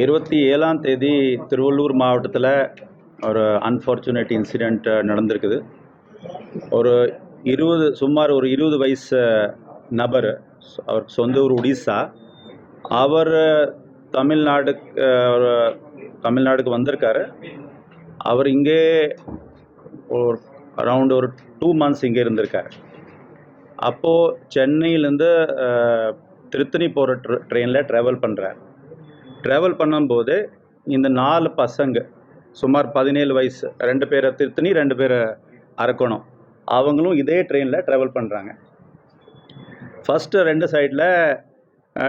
இருபத்தி ஏழாம் தேதி திருவள்ளூர் மாவட்டத்தில் ஒரு அன்ஃபார்ச்சுனேட் இன்சிடெண்ட் நடந்திருக்குது. ஒரு இருபது சுமார் ஒரு இருபது வயசு நபர் அவர் சொந்த ஊர் ஒடிசா அவர் தமிழ்நாடு தமிழ்நாடுக்கு வந்திருக்காரு. அவர் இங்கே ஒரு அரவுண்ட் ஒரு டூ மந்த்ஸ் இங்கே இருந்திருக்காரு. அப்போது சென்னையிலேருந்து திருத்தணி போகிற ட்ரெயினில் ட்ராவல் பண்ணுறார் ட்ராவல் பண்ணும்போது இந்த நாலு பசங்க சுமார் பதினேழு வயசு ரெண்டு பேரை திருத்தணி ரெண்டு பேரை அரக்கோணம் அவங்களும் இதே ட்ரெயினில் ட்ராவல் பண்ணுறாங்க ஃபஸ்ட்டு ரெண்டு சைடில்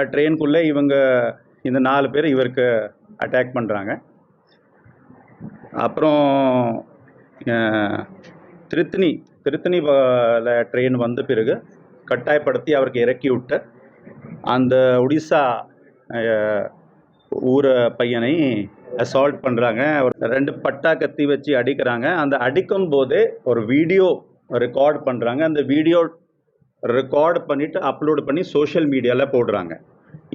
ட்ரெயின்குள்ளே இவங்க இந்த நாலு பேர் இவருக்கு அட்டாக் பண்ணுறாங்க அப்புறம் அஹ், திருத்தணி திருத்தணி ட்ரெயின் வந்த பிறகு கட்டாயப்படுத்தி அவருக்கு இறக்கி விட்டு அந்த ஒடிசா ஊர பையனை அசால்ட் பண்ணுறாங்க ஒரு ரெண்டு பட்டா கத்தி வச்சு அடிக்கிறாங்க. அந்த அடிக்கும் போதே ஒரு வீடியோ ரெக்கார்ட் பண்ணுறாங்க அந்த வீடியோ ரெக்கார்ட் பண்ணிவிட்டு அப்லோடு பண்ணி சோஷியல் மீடியாவில் போடுறாங்க.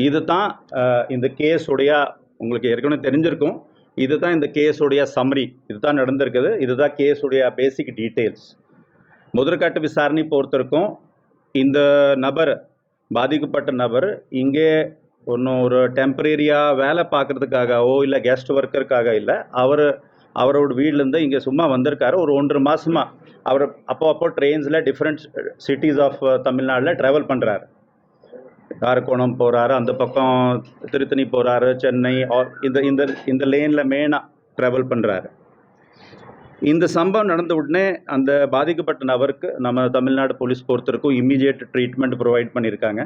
இது தான் இந்த கேஸுடைய உங்களுக்கு ஏற்கனவே தெரிஞ்சிருக்கும். இது தான் இந்த கேஸுடைய சம்மரி இது தான் நடந்திருக்குது. இதுதான் கேஸுடைய பேசிக் டீட்டெயில்ஸ் முதற்கட்ட விசாரணை பொறுத்திருக்கும். இந்த நபர் பாதிக்கப்பட்ட நபர் இங்கே ஒன்றும் ஒரு டெம்பரரியாக வேலை பார்க்குறதுக்காகவோ இல்லை கெஸ்ட் ஒர்க்கருக்காக இல்லை. அவர் அவரோட வீட்லேருந்து இங்கே சும்மா வந்திருக்காரு. ஒரு ஒன்றரை மாதமாக அவர் அப்போ அப்போ ட்ரெயின்ஸில் டிஃப்ரெண்ட் சிட்டிஸ் ஆஃப் தமிழ்நாட்டில் ட்ராவல் பண்ணுறாரு காரக்கோணம் போகிறாரு அந்த பக்கம் திருத்தணி போகிறாரு சென்னை இந்த இந்த இந்த லேனில் மெயினாக ட்ராவல் பண்ணுறாரு இந்த சம்பவம் நடந்த உடனே அந்த பாதிக்கப்பட்ட நபருக்கு நம்ம தமிழ்நாடு போலீஸ் பொறுத்தருக்கும் இம்மீடியட் ட்ரீட்மெண்ட் ப்ரொவைட் பண்ணியிருக்காங்க.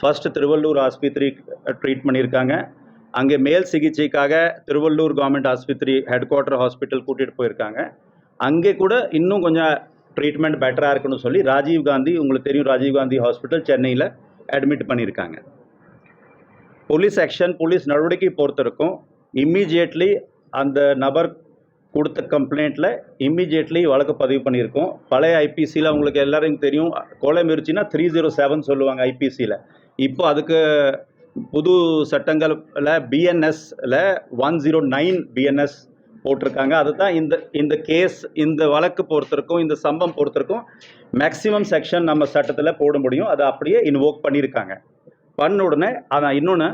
ஃபர்ஸ்ட் திருவள்ளூர் ஆஸ்பத்திரி ட்ரீட் பண்ணியிருக்காங்க. அங்கே மேல் சிகிச்சைக்காக திருவள்ளூர் கவர்மெண்ட் ஆஸ்பத்திரி ஹெட் குவார்ட்டர் ஹாஸ்பிட்டல் கூட்டிகிட்டு போயிருக்காங்க. அங்கே கூட இன்னும் கொஞ்சம் ட்ரீட்மெண்ட் பெட்டராக இருக்குன்னு சொல்லி ராஜீவ் காந்தி உங்களுக்கு தெரியும் ராஜீவ் காந்தி ஹாஸ்பிட்டல் சென்னையில் அட்மிட் பண்ணியிருக்காங்க. போலீஸ் ஆக்ஷன் போலீஸ் நடவடிக்கை பொறுத்திருக்கும். இம்மீடியட்லி அந்த நபர் கொடுத்த கம்ப்ளைண்ட்டில் இம்மீடியட்லி வழக்கு பதிவு பண்ணியிருக்கோம். பழைய ஐபிசியில் உங்களுக்கு எல்லோரையும் தெரியும். கொலை முயற்சினா த்ரீ ஜீரோ செவன் சொல்லுவாங்க ஐபிசியில் இப்போ அதுக்கு புது சட்டங்களில் பிஎன்எஸ்ல ஒன் ஜீரோ நைன் பிஎன்எஸ் போட்டிருக்காங்க. அதுதான் இந்த இந்த கேஸ் இந்த வழக்கு பொறுத்திருக்கும் இந்த சம்பவம் பொறுத்திருக்கும். மேக்சிமம் செக்ஷன் நம்ம சட்டத்தில் போட முடியும். அதை அப்படியே இன்வோக் பண்ணியிருக்காங்க. பண்ண உடனே அதான் இன்னொன்று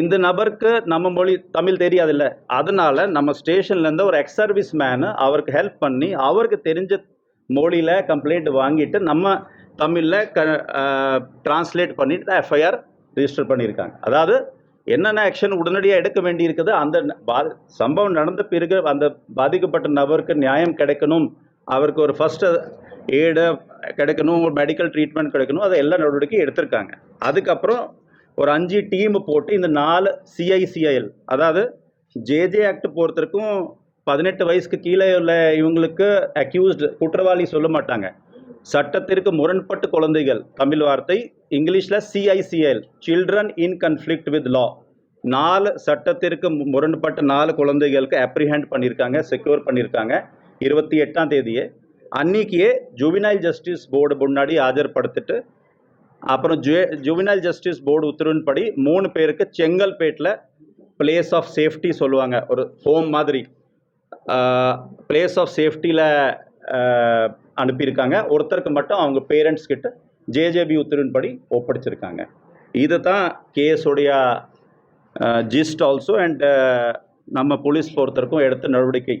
இந்த நபருக்கு நம்ம மொழி தமிழ் தெரியாதுல்ல. அதனால நம்ம ஸ்டேஷன்லேருந்து ஒரு எக்ஸ் சர்வீஸ் மேனு அவருக்கு ஹெல்ப் பண்ணி அவருக்கு தெரிஞ்ச மொழியில் கம்ப்ளைண்ட் வாங்கிட்டு நம்ம தமிழில் க ட்ரான்ஸ்லேட் பண்ணிட்டு எஃப்ஐஆர் ரிஜிஸ்டர் பண்ணியிருக்காங்க. அதாவது என்னென்ன ஆக்ஷன் உடனடியாக எடுக்க வேண்டியிருக்குது அந்த பா சம்பவம் நடந்த பிறகு அந்த பாதிக்கப்பட்ட நபருக்கு நியாயம் கிடைக்கணும். அவருக்கு ஒரு ஃபஸ்ட்டு ஏடு கிடைக்கணும் ஒரு மெடிக்கல் ட்ரீட்மெண்ட் கிடைக்கணும் அதை எல்லா நடவடிக்கையும் எடுத்திருக்காங்க. அதுக்கப்புறம் ஒரு அஞ்சு டீம் போட்டு இந்த நாலு சிஐசிஐஎல் அதாவது ஜேஜே ஆக்ட் பொறுத்தருக்கும் பதினெட்டு வயசுக்கு கீழே உள்ள இவங்களுக்கு அக்யூஸ்டு குற்றவாளி சொல்ல மாட்டாங்க. சட்டத்திற்கு முரண்பட்டு குழந்தைகள். தமிழ் வார்த்தை இங்கிலீஷில் CICL children in conflict with law நாலு சட்டத்திற்கு முரண்பட்ட நாலு குழந்தைகளுக்கு அப்ரிஹேண்ட் பண்ணியிருக்காங்க செக்யூர் பண்ணியிருக்காங்க. இருபத்தி எட்டாம் தேதியே. அன்னைக்கியே ஜுவினைல் ஜஸ்டிஸ் போர்டு முன்னாடி ஆஜர்படுத்திட்டு அப்புறம் ஜு ஜுவினைல் ஜஸ்டிஸ் போர்டு உத்தரவின்படி மூணு பேருக்கு செங்கல்பேட்டில் பிளேஸ் ஆஃப் சேஃப்டி சொல்லுவாங்க. ஒரு ஹோம் மாதிரி. பிளேஸ் ஆஃப் சேஃப்டியில் அனுப்பியிருக்காங்க. ஒருத்தருக்கு மட்டும் அவங்க பேரண்ட்ஸ் கிட்ட ஜேஜேபி உத்தரவின்படி ஒப்படைச்சிருக்காங்க. இது தான் கேஸுடைய ஜிஸ்ட் ஆல்சோ அண்ட் நம்ம போலீஸ் பொறுத்தவரைக்கும் எடுத்த நடவடிக்கை.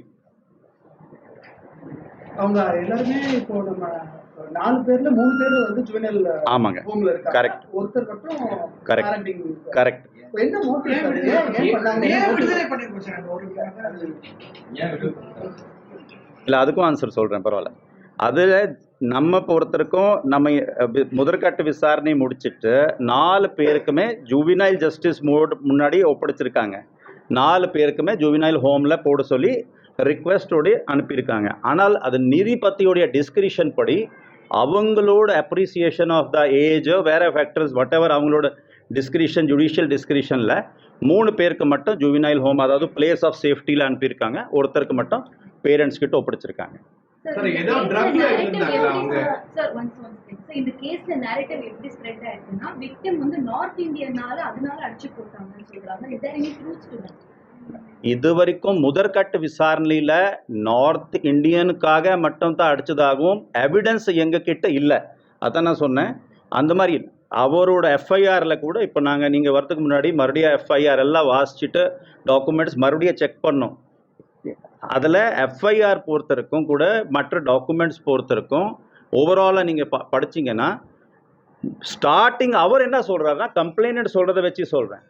அவங்க எல்லாருமே இப்போ நம்ம நாலு பேர்ல மூணு பேர் வந்து ஜுவனல் ஆமாங்க. ஹோம்ல இருக்காங்க. Correct. ஒருத்தர் மட்டும் கரெக்ட் இப்போ என்ன மோட்டிவ் ஏன் பண்ணாங்க? ஏன்? விடுதலை சார் அந்த ஒரு இல்லை அதுக்கும் ஆன்சர் சொல்கிறேன் பரவாயில்ல. அதில் நம்ம பொறுத்தருக்கும் நம்ம முதற்கட்ட விசாரணை முடிச்சுட்டு நாலு பேருக்குமே ஜூவினைல் ஜஸ்டிஸ் மோட் முன்னாடி ஒப்படைச்சிருக்காங்க. நாலு பேருக்குமே ஜூவினைல் ஹோமில் போட சொல்லி ரிக்வெஸ்டோடு அனுப்பியிருக்காங்க. ஆனால் அது நீதிபதியோடைய டிஸ்கிரிஷன் படி அவங்களோட அப்ரிசியேஷன் ஆஃப் த ஏஜ் வேற ஃபேக்டர்ஸ் வாட் எவர் அவங்களோட டிஸ்கிரிஷன் ஜுடிஷியல் டிஸ்கிரிஷனில் மூணு பேருக்கு மட்டும் ஜுவினைல் ஹோம் அதாவது பிளேஸ் ஆஃப் சேஃப்டியில் அனுப்பியிருக்காங்க. ஒருத்தருக்கு மட்டும் பேரண்ட்ஸ் கிட்ட ஒப்படைச்சிருக்காங்க. Sir, ஏதோ drug ல இருந்தாங்களா அவங்க? சார் ஒன்ஸ் ஒன்ஸ் சார் இந்த கேஸ்ல நேரேட்டிவ் எப்படி ஸ்ப்ரெட் ஆயிருக்குன்னா விக்டிம் வந்து நார்த் இந்தியனால அதனால அடிச்சு போட்டாங்கன்னு சொல்றாங்க. Is there any truth to that இது வரைக்கும் முதற்கட்ட விசாரணையில் நார்த் இந்தியனுக்காக மட்டும் தான் அடிச்சதாகவும் எவிடன்ஸ் எங்ககிட்ட இல்லை. அதான் நான் சொன்னேன். அந்த மாதிரி அவரோட எஃப்ஐஆரில் கூட இப்போ நாங்கள் நீங்கள் வரதுக்கு முன்னாடி மறுபடியும் எஃப்ஐஆர் எல்லாம் வாசிச்சுட்டு டாக்குமெண்ட்ஸ் மறுபடியும் செக் பண்ணோம். அதில் எஃப்ஐஆர் பொறுத்தருக்கும் கூட மற்ற டாக்குமெண்ட்ஸ் பொறுத்தருக்கும். ஓவராலாக நீங்கள் ப படிச்சிங்கன்னா ஸ்டார்டிங் அவர் என்ன சொல்கிறாருன்னா கம்ப்ளைண்ட் சொல்கிறத வச்சு சொல்கிறேன்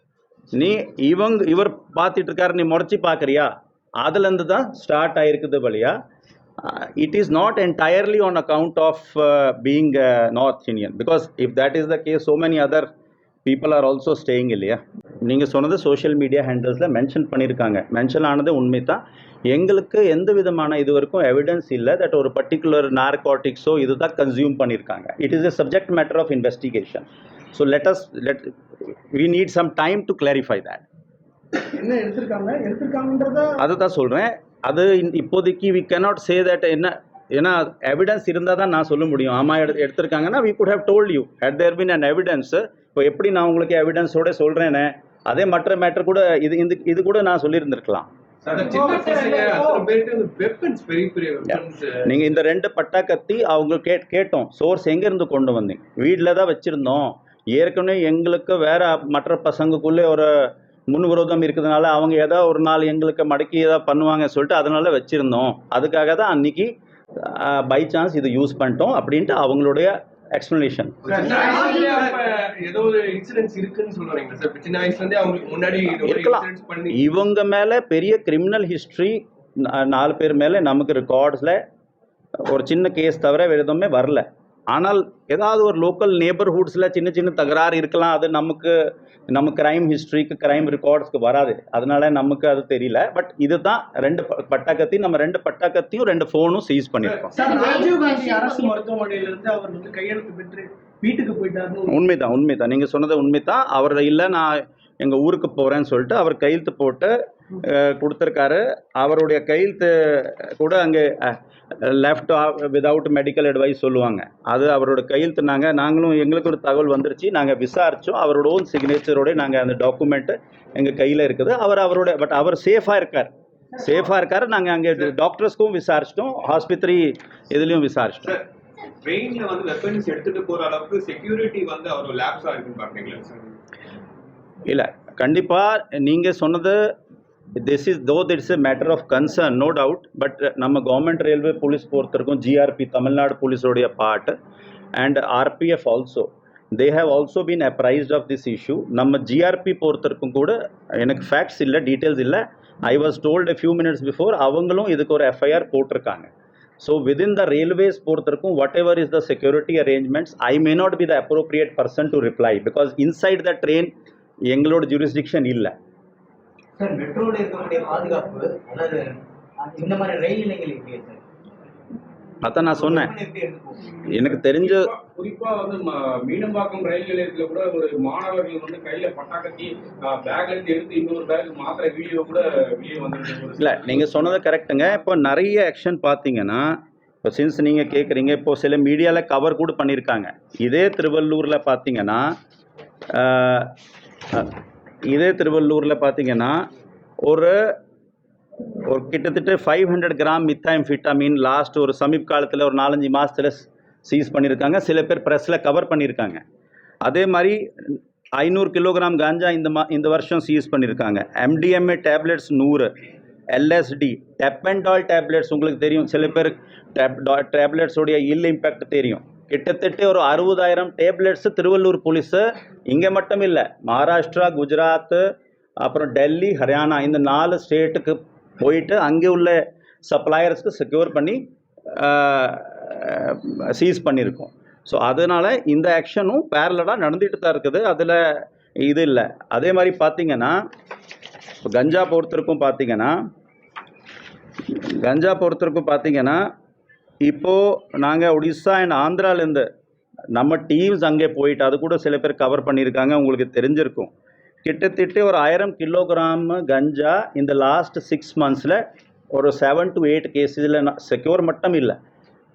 நீ இவங்க இவர் பார்த்துட்டு இருக்காரு நீ முறைச்சி பார்க்குறியா? அதுலேருந்து தான் ஸ்டார்ட் ஆகிருக்குது வழியா. It is not entirely on account of being north Indian because if that is the case so many other people are also staying இல்லையா? நீங்கள் சொன்னது சோஷியல் மீடியா ஹேண்டில்ஸில் மென்ஷன் பண்ணியிருக்காங்க மென்ஷன் ஆனது உண்மை தான் எங்களுக்கு எந்த விதமான இது வரைக்கும் எவிடன்ஸ் இல்லை. தட் ஒரு பர்டிகுலர் நார்காட்டிக்ஸோ இது தான் கன்சியூம் பண்ணியிருக்காங்க. It is a subject matter of investigation so we need some time to clarify that. என்ன எடுத்திருக்காங்க? எடுத்திருக்காங்கன்றத அதை தான் சொல்கிறேன் அது இப்போதைக்கு வி cannot say that என்ன ஏன்னா எவிடன்ஸ் இருந்தால் தான் நான் சொல்ல முடியும். ஆமாம் எடு எடுத்திருக்காங்கன்னா we could have told you. Had there been an evidence இப்போ எப்படி நான் உங்களுக்கு எவிடன்ஸோட சொல்கிறேனே அதே மற்ற மேட்டர் கூட இது இந்த இது கூட நான் சொல்லியிருந்திருக்கலாம். அத்தனை பேர்கிட்ட இந்த ரெண்டு பட்டா கத்தி அவங்க கே கேட்டோம். சோர்ஸ் எங்கேருந்து கொண்டு வந்தீங்க? வீட்டில் தான் வச்சுருந்தோம். ஏற்கனவே எங்களுக்கு வேற மற்ற பசங்களுக்குள்ளே ஒரு முன் விரோதம் இருக்கிறதுனால அவங்க ஏதோ ஒரு நாள் எங்களுக்கு மடக்கி ஏதாவது பண்ணுவாங்க சொல்லிட்டு அதனால வச்சுருந்தோம். அதுக்காக தான் அன்னைக்கு பை சான்ஸ் இது யூஸ் பண்ணிட்டோம் அப்படின்ட்டு அவங்களுடைய எக்ஸ்ப்ளனேஷன் இருக்கலாம். இவங்க மேலே பெரிய கிரிமினல் ஹிஸ்ட்ரி நாலு பேர் மேலே நமக்கு ரெக்கார்ட்ஸில் ஒரு சின்ன கேஸ் தவிர வேறு எதுவுமே வரல. ஆனால் ஏதாவது ஒரு லோக்கல் நேபர்ஹுட்ஸில் சின்ன சின்ன தகராறு இருக்கலாம். அது நமக்கு நம்ம கிரைம் ஹிஸ்ட்ரிக்கு கிரைம் ரெக்கார்ட்ஸ்க்கு வராது. அதனால நமக்கு அது தெரியல. பட் இதுதான் ரெண்டு ப- பட்டாக்கத்தி நம்ம ரெண்டு பட்டாக்கத்தையும் ரெண்டு ஃபோனும் சீஸ் பண்ணியிருக்கோம். சார் ராஜீவ் காந்தி அரசு மருத்துவமனையில இருந்து அவர் வந்து கையெழுத்து பெற்று வீட்டுக்கு போயிட்டாருன்னு உண்மைதான் உண்மைதான். நீங்கள் சொன்னது உண்மைதான். அவர் இல்லை நான் எங்கள் ஊருக்கு போகிறேன்னு சொல்லிட்டு அவர் கையெழுத்து போட்டு கொடுத்துருக்காரு. அவருடைய கையெழுத்து கூட அங்கே லெஃப்ட் விதவுட் மெடிக்கல் அட்வைஸ் சொல்லுவாங்க. அது அவரோட கையெழுத்து நாங்கள் நாங்களும் எங்களுக்கு ஒரு தகவல் வந்துருச்சு. நாங்கள் விசாரித்தோம் அவரோட ஓன் சிக்னேச்சரோட நாங்கள் அந்த டாக்குமெண்ட்டு எங்கள் கையில் இருக்குது. அவர் அவரோட பட் அவர் சேஃபாக இருக்கார். சேஃபாக இருக்கார். நாங்கள் அங்கே டாக்டர்ஸ்க்கும் விசாரிச்சிட்டோம். ஆஸ்பத்திரி இதுலேயும் விசாரிச்சிட்டோம். சார் ட்ரெயின்ல வந்து வெப்பன்ஸ் எடுத்துட்டு போற அளவுக்கு செக்யூரிட்டி வந்து அவர் லேப்ஸா இருக்குன்னு பாக்குறீங்களா சார்? இல்லை கண்டிப்பாக நீங்கள் சொன்னது this is though that's a matter of concern no doubt but நம்ம கவர்மெண்ட் ரயில்வே போலீஸ் பொறுத்தவரைக்கும் GRP Tamil Nadu போலீஸோடைய part and RPF also they have also been apprised of this issue நம்ம ஜிஆர்பி பொறுத்தருக்கும் கூட எனக்கு ஃபேக்ட்ஸ் இல்லை டீட்டெயில்ஸ் இல்லை. I was told a few minutes before அவங்களும் இதுக்கு ஒரு எஃப்ஐஆர் போட்டிருக்காங்க. ஸோ விதின் த ரயில்வேஸ் பொறுத்தவரைக்கும் whatever is the security arrangements I may not be the appropriate person to reply because inside the train எங்களோட jurisdiction இல்லை. Sir மெட்ரோல இருக்கக்கூடிய பாதுகாப்பு அதாவது இந்த மாதிரி ரயில் நிலையங்கள் எப்படி சார் அதான் நான் சொன்னேன். எனக்கு தெரிஞ்ச குறிப்பா வந்து மீனம்பாக்கம் ரயில் நிலையத்துல கூட ஒரு மாணவர்கள் வந்து கையில பட்டாக்கத்தி பேக்ல இருந்து எடுத்து இன்னொரு பேக் மாத்திர வீடியோ கூட வெளியே வந்துருக்கு. இல்லை நீங்கள் சொன்னது கரெக்டுங்க இப்போ நிறைய ஆக்ஷன் பார்த்தீங்கன்னா இப்போ சின்ஸ் நீங்கள் கேட்குறீங்க இப்போ சில மீடியாவில் கவர் கூட பண்ணியிருக்காங்க இதே திருவள்ளூரில் பார்த்தீங்கன்னா இதே திருவள்ளூரில் பார்த்தீங்கன்னா ஒரு ஒரு கிட்டத்தட்ட five hundred gram methamphetamine last ஒரு சமீப காலத்தில் ஒரு நாலஞ்சு மாதத்தில் சீஸ் பண்ணியிருக்காங்க. சில பேர் ப்ரெஸ்ஸில் கவர் பண்ணியிருக்காங்க. அதே மாதிரி ஐநூறு கிலோகிராம் காஞ்சா இந்த மா இந்த வருஷம் சீஸ் பண்ணியிருக்காங்க. எம்டிஎம்ஏ டேப்லெட்ஸ் நூறு எல்எஸ்டி டெப்பென்டால் டேப்லெட்ஸ் உங்களுக்கு தெரியும். சில பேர் டேப் டேப்லெட்ஸோடைய இல் இம்பேக்ட் தெரியும். கிட்டத்தட்ட ஒரு அறுபதாயிரம் டேப்லெட்ஸ் திருவள்ளூர் போலீஸு இங்கே மட்டும் இல்லை மகாராஷ்டிரா குஜராத் அப்புறம் டெல்லி ஹரியானா இந்த நாலு ஸ்டேட்டுக்கு போயிட்டு அங்கே உள்ள சப்ளையர்ஸ்க்கு செக்யூர் பண்ணி சீஸ் பண்ணியிருக்கோம். ஸோ அதனால் இந்த ஆக்ஷனும் பேரலடாக நடந்துகிட்டு தான் இருக்குது. அதில் இது இல்லை. அதே மாதிரி பார்த்தீங்கன்னா இப்போ கஞ்சா பொறுத்தருக்கும் பார்த்தீங்கன்னா கஞ்சா பொறுத்தருக்கும் பார்த்தீங்கன்னா இப்போது நாங்கள் ஒடிசா அண்ட் ஆந்திராலேருந்து நம்ம டீம்ஸ் அங்கே போயிட்டு அது கூட சில பேர் கவர் பண்ணியிருக்காங்க உங்களுக்கு தெரிஞ்சிருக்கும். கிட்டத்தட்ட ஒரு ஆயிரம் கிலோகிராம் கஞ்சா இந்த லாஸ்ட் சிக்ஸ் மந்த்ஸில் ஒரு செவன் டு எயிட் கேஸில் செக்யூர் மட்டும் இல்லை.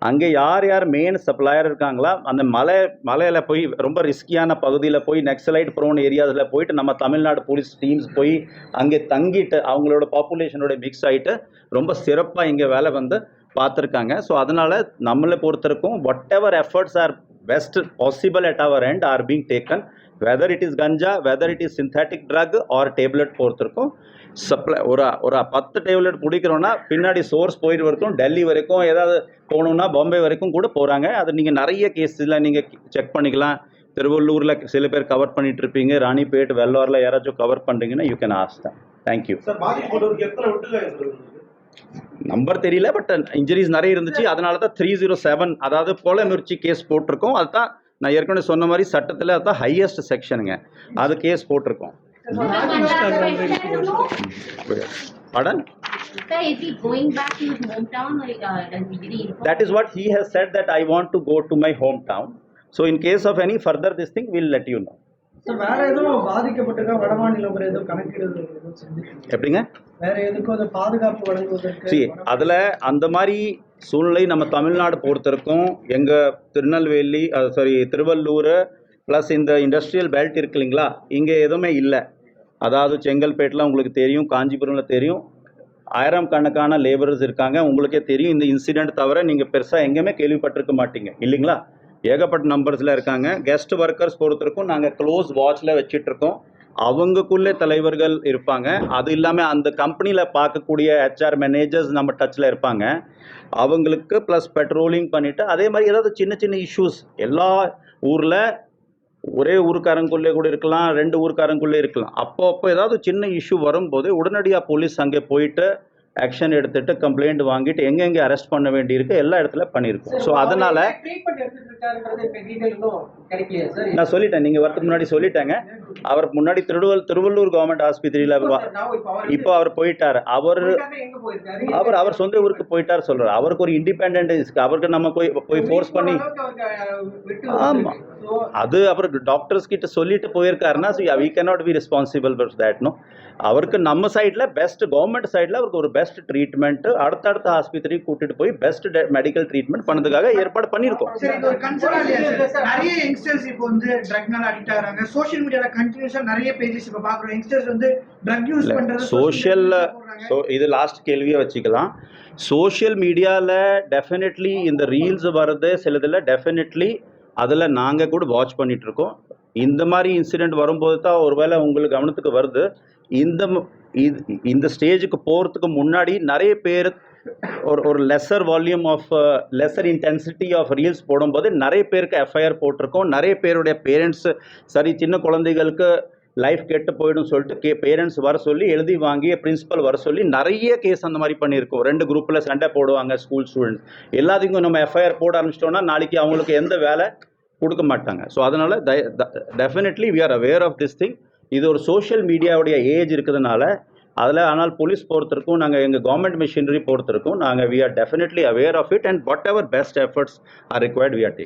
அங்கே யார் யார் மெயின் சப்ளையர் இருக்காங்களா? அந்த மலை மலையில் போய் ரொம்ப ரிஸ்கியான பகுதியில் போய் நெக்ஸலைட் ப்ரோன் ஏரியாஸில் போயிட்டு நம்ம தமிழ்நாடு போலீஸ் டீம்ஸ் போய் அங்கே தங்கிட்டு அவங்களோட பாப்புலேஷனோட மிக்ஸ் ஆகிட்டு ரொம்ப சிறப்பாக இங்கே வேலை வந்து பார்த்துருக்காங்க. ஸோ அதனால் நம்மளை பொறுத்தருக்கும் whatever efforts are best possible at our end are being taken whether it is ganja whether it is synthetic drug or tablet பொறுத்திருக்கும். Supply ஒரு ஒரு பத்து டேப்லெட் குடிக்கிறோன்னா பின்னாடி சோர்ஸ் போயிட்டு வரைக்கும் டெல்லி வரைக்கும் ஏதாவது போகணுன்னா பாம்பே வரைக்கும் கூட போகிறாங்க அது நீங்கள் நிறைய கேஸில் நீங்கள் செக் பண்ணிக்கலாம். திருவள்ளூரில் சில பேர் கவர் பண்ணிட்டு இருப்பீங்க. ராணிப்பேட் வெள்ளாரில் யாராச்சும் கவர் பண்ணுறீங்கன்னா யூ கேன் ஆஸ்க் தான் தேங்க்யூ சார் பாதிக்கப்பட்டவருக்கு எத்தனை விட்டுருக்காங்க சார் நம்பர் தெரியல பட் இன்ஜுரிஸ் நிறைய இருந்துச்சு அதனால தான் த்ரீ ஜீரோ செவன் அதாவது கொலை முயற்சி கேஸ் போட்டிருக்கோம் அதுதான் நான் ஏற்கனவே சொன்ன மாதிரி சட்டத்தில் அதுதான் ஹையஸ்ட் செக்ஷனுங்க அது கேஸ் போட்டிருக்கோம் Biden Sir, is he going back to his hometown or uh, does he did he inform? that is what he has said that I want to go to my hometown. So in case of any further this thing, we'll let you know. வேற எதுவும் பாதிக்கப்பட்டிருக்கா? வடமாநிலம் வேற எதுவும் கணக்கீடு எதுவும் செஞ்சுருக்கீங்க எப்படிங்க? வேற எதுக்கும் அது பாதுகாப்பு வழங்குவதற்கு சி அதில் அந்த மாதிரி சூழ்நிலை நம்ம தமிழ்நாடு பொறுத்தவரைக்கும் எங்கள் திருநெல்வேலி சாரி திருவள்ளூர் ப்ளஸ் இந்த இண்டஸ்ட்ரியல் பெல்ட் இருக்கு இல்லைங்களா? இங்கே எதுவுமே இல்லை. அதாவது செங்கல்பேட்டில் உங்களுக்கு தெரியும் காஞ்சிபுரமில் தெரியும். ஆயிரம் கணக்கான லேபரர்ஸ் இருக்காங்க. உங்களுக்கே தெரியும் இந்த இன்சிடெண்ட் தவிர நீங்கள் பெருசாக எங்கேயுமே கேள்விப்பட்டிருக்க மாட்டீங்க. இல்லைங்களா? ஏகப்பட்ட நம்பர்ஸில் இருக்காங்க. கெஸ்ட் ஒர்க்கர்ஸ் பொறுத்திருக்கும் நாங்கள் க்ளோஸ் வாட்சில் வச்சிட்ருக்கோம் அவங்களுக்குள்ளே தலைவர்கள் இருப்பாங்க. அது இல்லாமல் அந்த கம்பெனியில் பார்க்கக்கூடிய ஹெச்ஆர் மேனேஜர்ஸ் நம்ம டச்சில் இருப்பாங்க. அவங்களுக்கு ப்ளஸ் பெட்ரோலிங் பண்ணிவிட்டு அதே மாதிரி ஏதாவது சின்ன சின்ன இஷ்யூஸ் எல்லா ஊரில் ஒரே ஊருக்காரங்குள்ளே கூட இருக்கலாம் ரெண்டு ஊருக்காரங்குள்ளே இருக்கலாம். அப்போ அப்போ ஏதாவது சின்ன இஷ்யூ வரும்போது உடனடியாக போலீஸ் அங்கே போயிட்டு ஆக்ஷன் எடுத்துட்டு கம்ப்ளைண்ட் வாங்கிட்டு எங்கெங்கே அரெஸ்ட் பண்ண வேண்டியிருக்கு எல்லா இடத்துல பண்ணியிருக்கோம். ஸோ அதனால் நான் சொல்லிட்டேன் நீங்கள் வரதுக்கு முன்னாடி சொல்லிட்டேங்க. அவர் முன்னாடி திருவள்ளூர் திருவள்ளூர் கவர்மெண்ட் ஆஸ்பத்திரியில் இப்போ அவர் போயிட்டார். அவர் அவர் அவர் சொந்த ஊருக்கு போயிட்டார் சொல்றாரு. அவருக்கு ஒரு இண்டிபெண்டன்ட் அவருக்கு நம்ம போய் போய் ஃபோர்ஸ் பண்ணி ஆமா. அது அவர் டாக்டர்ஸ் கிட்ட சொல்லிட்டு போயிருக்காருன்னா we cannot be responsible for that no அவருக்கு நம்ம சைடில் பெஸ்ட் கவர்மெண்ட் சைடில் அவருக்கு ஒரு பெஸ்ட் ட்ரீட்மெண்ட் அடுத்தடுத்த ஆஸ்பத்திரிக்கு கூட்டிட்டு போய் பெஸ்ட் மெடிக்கல் ட்ரீட்மெண்ட் பண்ணதுக்காக ஏற்பாடு பண்ணியிருக்கோம். நிறைய யங்ஸ்டர்ஸ் இப்போ வந்து ட்ரக்னால அடிக்ட் ஆகுறாங்க. சோஷியல் மீடியால கண்டினியூஸா நிறைய பேஜஸ் இப்போ பாக்குறோம் யங்ஸ்டர்ஸ் வந்து ட்ரக் யூஸ் பண்றது சோஷியல் ஸோ இது லாஸ்ட் கேள்வியை வச்சுக்கலாம். சோஷியல் மீடியாவில் டெஃபினெட்லி இந்த ரீல்ஸ் வர்றது சிலதில் டெஃபினெட்லி அதில் நாங்கள் கூட வாட்ச் பண்ணிட்டு இருக்கோம் இந்த மாதிரி இன்சிடெண்ட் வரும்போது தான் ஒருவேளை உங்களுக்கு கவனத்துக்கு வருது. இந்த இது- இந்த ஸ்டேஜுக்கு போகிறதுக்கு முன்னாடி நிறைய பேர் ஒரு ஒரு lesser volume of lesser intensity of reels போடும்போது நிறைய பேருக்கு எஃப்ஐஆர் போட்டிருக்கோம். நிறைய பேருடைய பேரண்ட்ஸ் சரி சின்ன குழந்தைகளுக்கு லைஃப் கெட்டு போயிடும் சொல்லிட்டு கே பேரண்ட்ஸ் வர சொல்லி எழுதி வாங்கி பிரின்ஸிபல் வர சொல்லி நிறைய கேஸ் அந்த மாதிரி பண்ணியிருக்கோம். ரெண்டு குரூப்பில் சண்டை போடுவாங்க ஸ்கூல் ஸ்டூடெண்ட்ஸ் எல்லாத்துக்கும் நம்ம எஃப்ஐஆர் போட ஆரம்பிச்சிட்டோம்னா நாளைக்கு அவங்களுக்கு எந்த வேலை கொடுக்க மாட்டாங்க. ஸோ அதனால் definitely we are aware of this thing இது ஒரு சோஷியல் மீடியாவுடைய ஏஜ் இருக்கிறதுனால அதில் ஆனால் போலீஸ் பொறுத்திருக்கும் நாங்கள் எங்கள் கவர்மெண்ட் மிஷினரி பொறுத்திருக்கும் நாங்கள் we are definitely aware of it and whatever best efforts are required we are